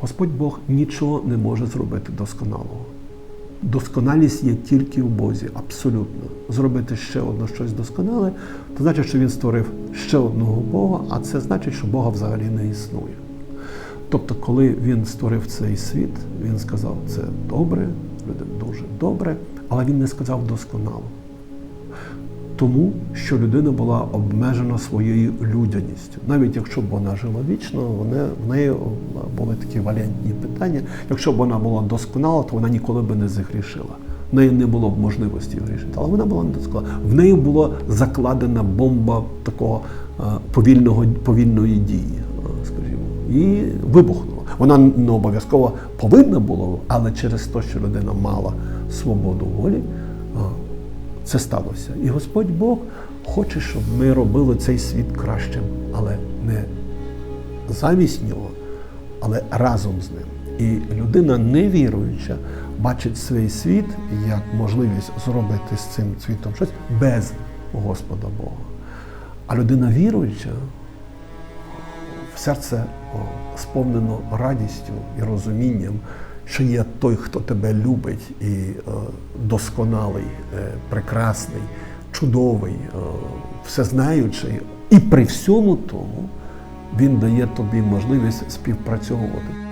Господь Бог нічого не може зробити досконалого. Досконалість є тільки в Бозі, абсолютно. Зробити ще одне щось досконале, то значить, що він створив ще одного Бога, а це значить, що Бога взагалі не існує. Тобто, коли він створив цей світ, він сказав, це добре, люди дуже добре, але він не сказав досконало. Тому що людина була обмежена своєю людяністю. Навіть якщо б вона жила вічно, вони, в неї були такі валентні питання. Якщо б вона була досконала, то вона ніколи б не загрішила. В неї не було б можливості грішити, але вона була не досконала. В неї була закладена бомба такого е, повільного, повільної дії, е, скажімо, і вибухнула. Вона не обов'язково повинна була, але через те, що людина мала свободу волі, е, це сталося. І Господь Бог хоче, щоб ми робили цей світ кращим, але не замість нього, але разом з ним. І людина невіруюча бачить свій світ як можливість зробити з цим світом щось без Господа Бога. А людина віруюча в серце сповнено радістю і розумінням, що є той, хто тебе любить, і е, досконалий, е, прекрасний, чудовий, е, всезнаючий. І при всьому тому він дає тобі можливість співпрацьовувати.